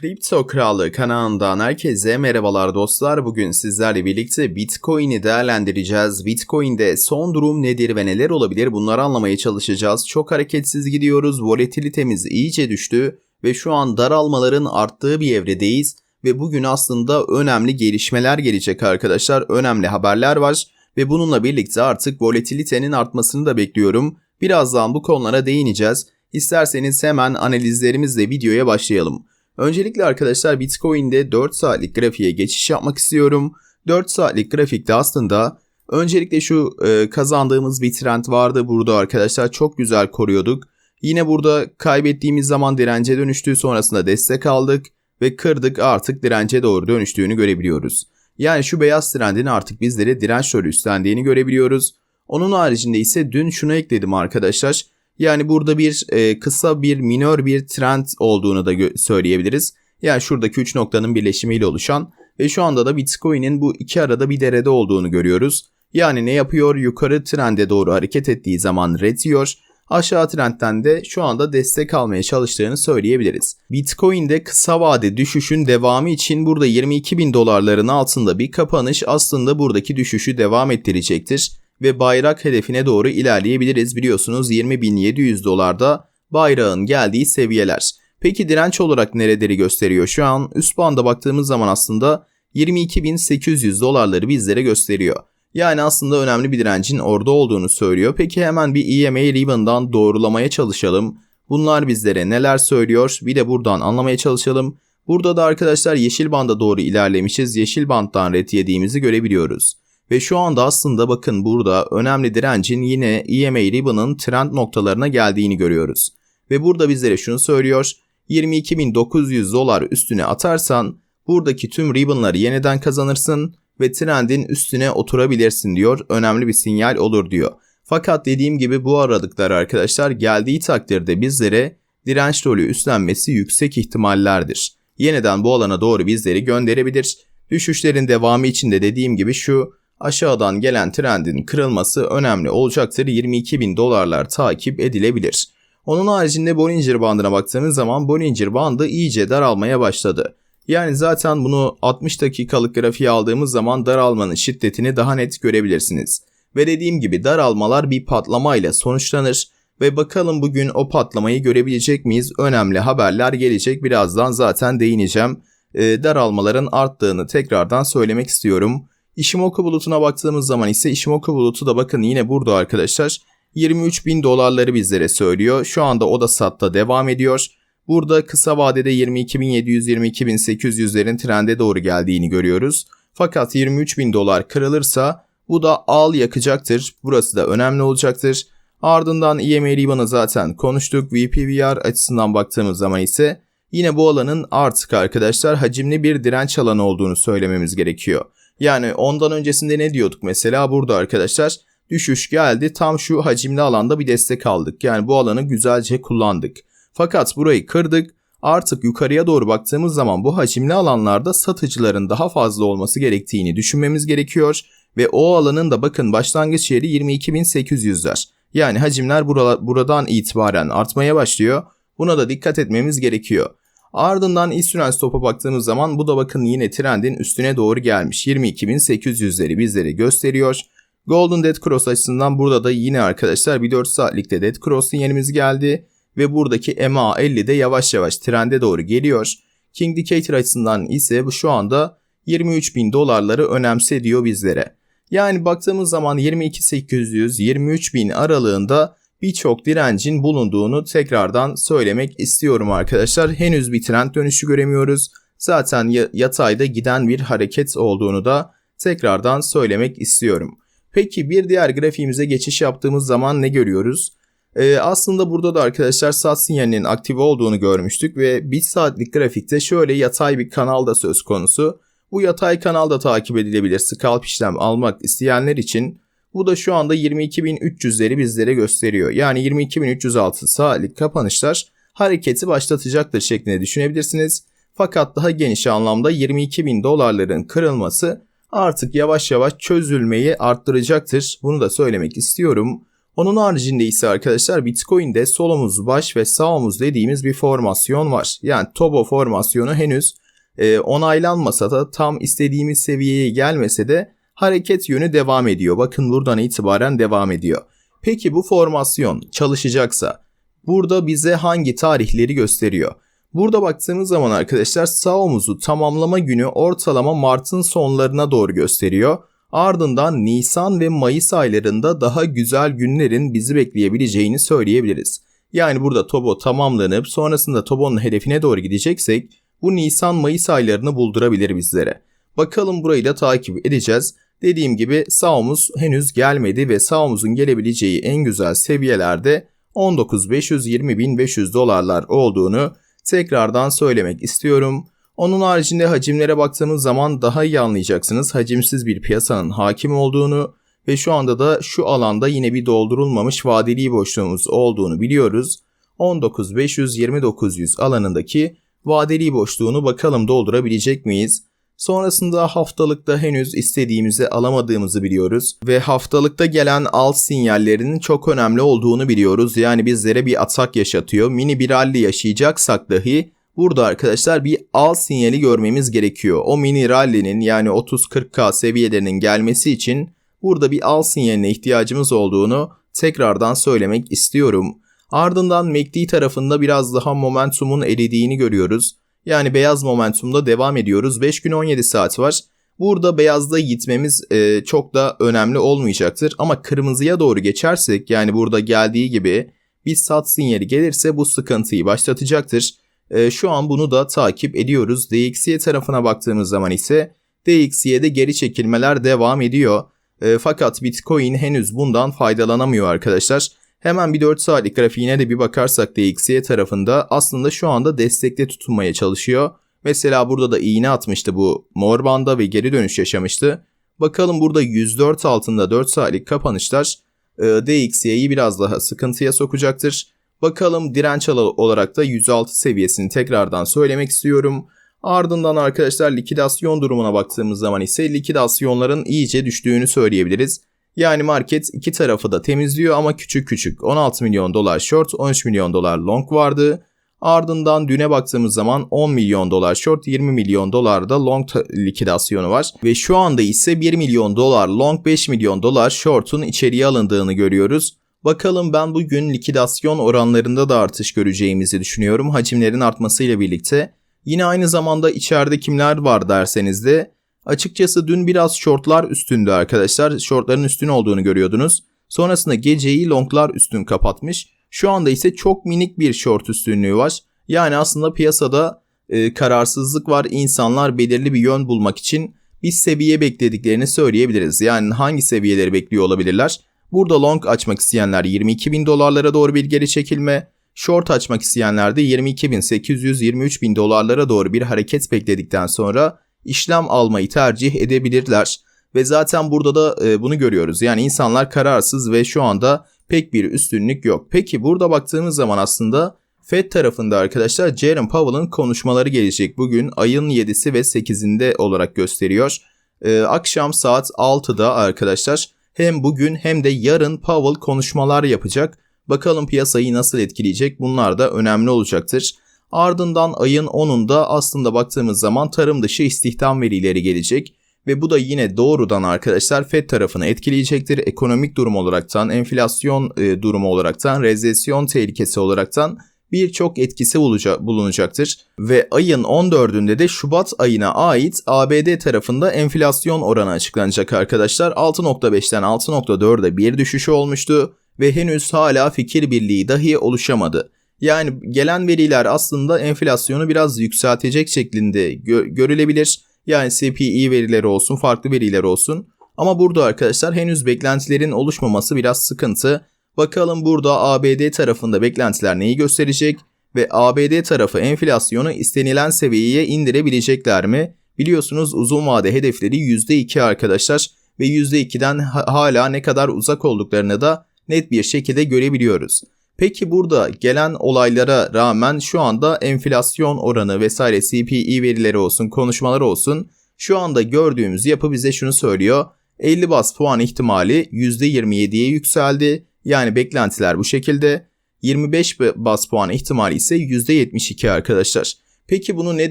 Kripto Kralı kanalından herkese merhabalar dostlar. Bugün sizlerle birlikte Bitcoin'i değerlendireceğiz. Bitcoin'de son durum nedir ve neler olabilir bunları anlamaya çalışacağız. Çok hareketsiz gidiyoruz. Volatilitemiz iyice düştü ve şu an daralmaların arttığı bir evredeyiz. Ve bugün aslında önemli gelişmeler gelecek arkadaşlar. Önemli haberler var ve bununla birlikte artık volatilitenin artmasını da bekliyorum. Birazdan bu konulara değineceğiz. İsterseniz hemen analizlerimizle videoya başlayalım. Öncelikle arkadaşlar Bitcoin'de 4 saatlik grafiğe geçiş yapmak istiyorum. 4 saatlik grafikte aslında öncelikle şu e, kazandığımız bir trend vardı burada arkadaşlar çok güzel koruyorduk. Yine burada kaybettiğimiz zaman dirence dönüştüğü sonrasında destek aldık ve kırdık artık dirence doğru dönüştüğünü görebiliyoruz. Yani şu beyaz trendin artık bizlere direnç rolü üstlendiğini görebiliyoruz. Onun haricinde ise dün şunu ekledim arkadaşlar. Yani burada bir e, kısa bir minör bir trend olduğunu da söyleyebiliriz. Yani şuradaki 3 noktanın birleşimiyle oluşan ve şu anda da Bitcoin'in bu iki arada bir derede olduğunu görüyoruz. Yani ne yapıyor? Yukarı trende doğru hareket ettiği zaman retiyor. Aşağı trendten de şu anda destek almaya çalıştığını söyleyebiliriz. Bitcoin'de kısa vade düşüşün devamı için burada 22 bin dolarların altında bir kapanış aslında buradaki düşüşü devam ettirecektir ve bayrak hedefine doğru ilerleyebiliriz. Biliyorsunuz 20.700 dolarda bayrağın geldiği seviyeler. Peki direnç olarak nereleri gösteriyor şu an? Üst banda baktığımız zaman aslında 22.800 dolarları bizlere gösteriyor. Yani aslında önemli bir direncin orada olduğunu söylüyor. Peki hemen bir EMA Ribbon'dan doğrulamaya çalışalım. Bunlar bizlere neler söylüyor? Bir de buradan anlamaya çalışalım. Burada da arkadaşlar yeşil banda doğru ilerlemişiz. Yeşil bandtan ret yediğimizi görebiliyoruz. Ve şu anda aslında bakın burada önemli direncin yine EMA Ribbon'ın trend noktalarına geldiğini görüyoruz. Ve burada bizlere şunu söylüyor. 22.900 dolar üstüne atarsan buradaki tüm ribbonları yeniden kazanırsın ve trendin üstüne oturabilirsin diyor. Önemli bir sinyal olur diyor. Fakat dediğim gibi bu aralıklar arkadaşlar geldiği takdirde bizlere direnç rolü üstlenmesi yüksek ihtimallerdir. Yeniden bu alana doğru bizleri gönderebilir. Düşüşlerin devamı için de dediğim gibi şu aşağıdan gelen trendin kırılması önemli olacaktır. 22 bin dolarlar takip edilebilir. Onun haricinde Bollinger bandına baktığınız zaman Bollinger bandı iyice daralmaya başladı. Yani zaten bunu 60 dakikalık grafiğe aldığımız zaman daralmanın şiddetini daha net görebilirsiniz. Ve dediğim gibi daralmalar bir patlamayla sonuçlanır ve bakalım bugün o patlamayı görebilecek miyiz? Önemli haberler gelecek. Birazdan zaten değineceğim. Ee, daralmaların arttığını tekrardan söylemek istiyorum. Ishimoku bulutuna baktığımız zaman ise Ishimoku bulutu da bakın yine burada arkadaşlar 23 bin dolarları bizlere söylüyor. Şu anda o da satta devam ediyor. Burada kısa vadede 22.700-22.800'lerin trende doğru geldiğini görüyoruz. Fakat 23 bin dolar kırılırsa bu da al yakacaktır. Burası da önemli olacaktır. Ardından EMA Ribbon'ı zaten konuştuk. VPVR açısından baktığımız zaman ise yine bu alanın artık arkadaşlar hacimli bir direnç alanı olduğunu söylememiz gerekiyor. Yani ondan öncesinde ne diyorduk mesela burada arkadaşlar düşüş geldi tam şu hacimli alanda bir destek aldık. Yani bu alanı güzelce kullandık. Fakat burayı kırdık. Artık yukarıya doğru baktığımız zaman bu hacimli alanlarda satıcıların daha fazla olması gerektiğini düşünmemiz gerekiyor. Ve o alanın da bakın başlangıç yeri 22.800'ler. Yani hacimler buradan itibaren artmaya başlıyor. Buna da dikkat etmemiz gerekiyor. Ardından İsrail stopa baktığımız zaman bu da bakın yine trendin üstüne doğru gelmiş. 22.800'leri bizlere gösteriyor. Golden Dead Cross açısından burada da yine arkadaşlar bir 4 saatlikte Dead Cross sinyalimiz geldi. Ve buradaki MA50 de yavaş yavaş trende doğru geliyor. King Indicator açısından ise bu şu anda 23.000 dolarları önemse diyor bizlere. Yani baktığımız zaman 22.800-23.000 aralığında birçok direncin bulunduğunu tekrardan söylemek istiyorum arkadaşlar. Henüz bir trend dönüşü göremiyoruz. Zaten yatayda giden bir hareket olduğunu da tekrardan söylemek istiyorum. Peki bir diğer grafiğimize geçiş yaptığımız zaman ne görüyoruz? Ee, aslında burada da arkadaşlar sat sinyalinin aktif olduğunu görmüştük ve 1 saatlik grafikte şöyle yatay bir kanal da söz konusu. Bu yatay kanalda takip edilebilir scalp işlem almak isteyenler için bu da şu anda 22.300'leri bizlere gösteriyor. Yani 22.306 saatlik kapanışlar hareketi başlatacaktır şeklinde düşünebilirsiniz. Fakat daha geniş anlamda 22.000 dolarların kırılması artık yavaş yavaş çözülmeyi arttıracaktır. Bunu da söylemek istiyorum. Onun haricinde ise arkadaşlar Bitcoin'de sol omuz baş ve sağ omuz dediğimiz bir formasyon var. Yani Tobo formasyonu henüz e, onaylanmasa da tam istediğimiz seviyeye gelmese de hareket yönü devam ediyor. Bakın buradan itibaren devam ediyor. Peki bu formasyon çalışacaksa burada bize hangi tarihleri gösteriyor? Burada baktığımız zaman arkadaşlar sağ omuzu tamamlama günü ortalama Mart'ın sonlarına doğru gösteriyor. Ardından Nisan ve Mayıs aylarında daha güzel günlerin bizi bekleyebileceğini söyleyebiliriz. Yani burada Tobo tamamlanıp sonrasında Tobo'nun hedefine doğru gideceksek bu Nisan-Mayıs aylarını buldurabilir bizlere. Bakalım burayı da takip edeceğiz. Dediğim gibi sağ omuz henüz gelmedi ve sağ omuzun gelebileceği en güzel seviyelerde 19.500-20.500 dolarlar olduğunu tekrardan söylemek istiyorum. Onun haricinde hacimlere baktığımız zaman daha iyi anlayacaksınız hacimsiz bir piyasanın hakim olduğunu ve şu anda da şu alanda yine bir doldurulmamış vadeli boşluğumuz olduğunu biliyoruz. 19.500-2900 alanındaki vadeli boşluğunu bakalım doldurabilecek miyiz? Sonrasında haftalıkta henüz istediğimizi alamadığımızı biliyoruz ve haftalıkta gelen alt sinyallerinin çok önemli olduğunu biliyoruz. Yani bizlere bir atak yaşatıyor. Mini bir rally yaşayacaksak dahi burada arkadaşlar bir alt sinyali görmemiz gerekiyor. O mini rally'nin yani 30-40k seviyelerinin gelmesi için burada bir alt sinyaline ihtiyacımız olduğunu tekrardan söylemek istiyorum. Ardından MACD tarafında biraz daha momentumun eridiğini görüyoruz. Yani beyaz momentumda devam ediyoruz. 5 gün 17 saat var. Burada beyazda gitmemiz e, çok da önemli olmayacaktır. Ama kırmızıya doğru geçersek yani burada geldiği gibi bir sat sinyali gelirse bu sıkıntıyı başlatacaktır. E, şu an bunu da takip ediyoruz. DXY tarafına baktığımız zaman ise DXY'de geri çekilmeler devam ediyor. E, fakat Bitcoin henüz bundan faydalanamıyor arkadaşlar. Hemen bir 4 saatlik grafiğine de bir bakarsak DXY tarafında aslında şu anda destekte tutunmaya çalışıyor. Mesela burada da iğne atmıştı bu mor banda ve geri dönüş yaşamıştı. Bakalım burada 104 altında 4 saatlik kapanışlar e, DXY'yi biraz daha sıkıntıya sokacaktır. Bakalım direnç olarak da 106 seviyesini tekrardan söylemek istiyorum. Ardından arkadaşlar likidasyon durumuna baktığımız zaman ise likidasyonların iyice düştüğünü söyleyebiliriz. Yani market iki tarafı da temizliyor ama küçük küçük 16 milyon dolar short 13 milyon dolar long vardı. Ardından düne baktığımız zaman 10 milyon dolar short 20 milyon dolar da long likidasyonu var. Ve şu anda ise 1 milyon dolar long 5 milyon dolar short'un içeriye alındığını görüyoruz. Bakalım ben bugün likidasyon oranlarında da artış göreceğimizi düşünüyorum hacimlerin artmasıyla birlikte. Yine aynı zamanda içeride kimler var derseniz de Açıkçası dün biraz shortlar üstündü arkadaşlar. Shortların üstün olduğunu görüyordunuz. Sonrasında geceyi longlar üstün kapatmış. Şu anda ise çok minik bir short üstünlüğü var. Yani aslında piyasada e, kararsızlık var. İnsanlar belirli bir yön bulmak için bir seviye beklediklerini söyleyebiliriz. Yani hangi seviyeleri bekliyor olabilirler? Burada long açmak isteyenler 22 bin dolarlara doğru bir geri çekilme, short açmak isteyenler de 22 bin 800 23 bin dolarlara doğru bir hareket bekledikten sonra işlem almayı tercih edebilirler. Ve zaten burada da e, bunu görüyoruz. Yani insanlar kararsız ve şu anda pek bir üstünlük yok. Peki burada baktığımız zaman aslında Fed tarafında arkadaşlar Jerome Powell'ın konuşmaları gelecek. Bugün ayın 7'si ve 8'inde olarak gösteriyor. Ee, akşam saat 6'da arkadaşlar hem bugün hem de yarın Powell konuşmalar yapacak. Bakalım piyasayı nasıl etkileyecek bunlar da önemli olacaktır. Ardından ayın 10'unda aslında baktığımız zaman tarım dışı istihdam verileri gelecek ve bu da yine doğrudan arkadaşlar FED tarafını etkileyecektir. Ekonomik durum olaraktan, enflasyon e, durumu olaraktan, rezesyon tehlikesi olaraktan birçok etkisi bulunacaktır. Ve ayın 14'ünde de Şubat ayına ait ABD tarafında enflasyon oranı açıklanacak arkadaşlar. 6.5'ten 6.4'e bir düşüşü olmuştu ve henüz hala fikir birliği dahi oluşamadı. Yani gelen veriler aslında enflasyonu biraz yükseltecek şeklinde gö- görülebilir. Yani CPI verileri olsun, farklı veriler olsun. Ama burada arkadaşlar henüz beklentilerin oluşmaması biraz sıkıntı. Bakalım burada ABD tarafında beklentiler neyi gösterecek ve ABD tarafı enflasyonu istenilen seviyeye indirebilecekler mi? Biliyorsunuz uzun vade hedefleri %2 arkadaşlar ve %2'den hala ne kadar uzak olduklarını da net bir şekilde görebiliyoruz. Peki burada gelen olaylara rağmen şu anda enflasyon oranı vesaire CPI verileri olsun, konuşmalar olsun şu anda gördüğümüz yapı bize şunu söylüyor. 50 bas puan ihtimali %27'ye yükseldi. Yani beklentiler bu şekilde. 25 bas puan ihtimali ise %72 arkadaşlar. Peki bunu ne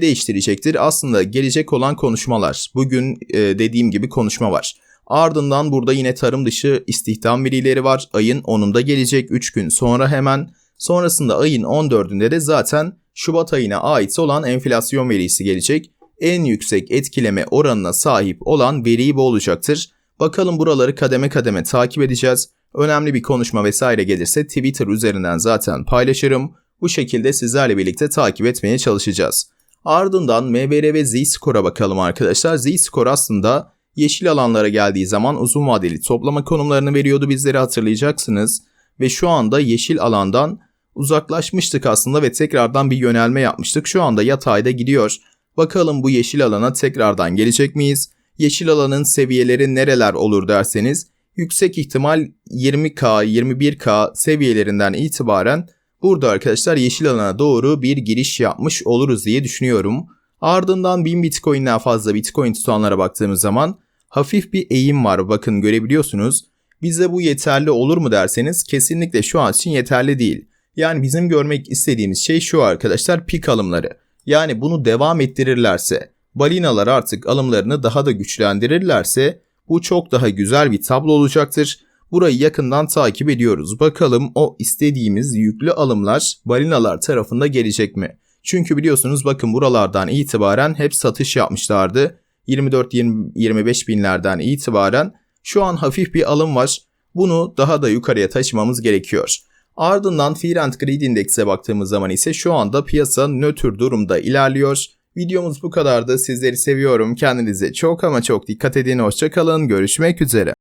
değiştirecektir? Aslında gelecek olan konuşmalar. Bugün e, dediğim gibi konuşma var. Ardından burada yine tarım dışı istihdam verileri var. Ayın 10'unda gelecek 3 gün sonra hemen. Sonrasında ayın 14'ünde de zaten Şubat ayına ait olan enflasyon verisi gelecek. En yüksek etkileme oranına sahip olan veri bu olacaktır. Bakalım buraları kademe kademe takip edeceğiz. Önemli bir konuşma vesaire gelirse Twitter üzerinden zaten paylaşırım. Bu şekilde sizlerle birlikte takip etmeye çalışacağız. Ardından MBR ve Z-Score'a bakalım arkadaşlar. Z-Score aslında yeşil alanlara geldiği zaman uzun vadeli toplama konumlarını veriyordu bizlere hatırlayacaksınız. Ve şu anda yeşil alandan uzaklaşmıştık aslında ve tekrardan bir yönelme yapmıştık. Şu anda yatayda gidiyor. Bakalım bu yeşil alana tekrardan gelecek miyiz? Yeşil alanın seviyeleri nereler olur derseniz yüksek ihtimal 20K, 21K seviyelerinden itibaren burada arkadaşlar yeşil alana doğru bir giriş yapmış oluruz diye düşünüyorum. Ardından 1000 Bitcoin'den fazla Bitcoin tutanlara baktığımız zaman hafif bir eğim var bakın görebiliyorsunuz. Bize bu yeterli olur mu derseniz kesinlikle şu an için yeterli değil. Yani bizim görmek istediğimiz şey şu arkadaşlar pik alımları. Yani bunu devam ettirirlerse, balinalar artık alımlarını daha da güçlendirirlerse bu çok daha güzel bir tablo olacaktır. Burayı yakından takip ediyoruz. Bakalım o istediğimiz yüklü alımlar balinalar tarafında gelecek mi? Çünkü biliyorsunuz bakın buralardan itibaren hep satış yapmışlardı. 24-25 binlerden itibaren şu an hafif bir alım var. Bunu daha da yukarıya taşımamız gerekiyor. Ardından Fear and Greed Index'e baktığımız zaman ise şu anda piyasa nötr durumda ilerliyor. Videomuz bu kadardı. Sizleri seviyorum. Kendinize çok ama çok dikkat edin. Hoşçakalın. Görüşmek üzere.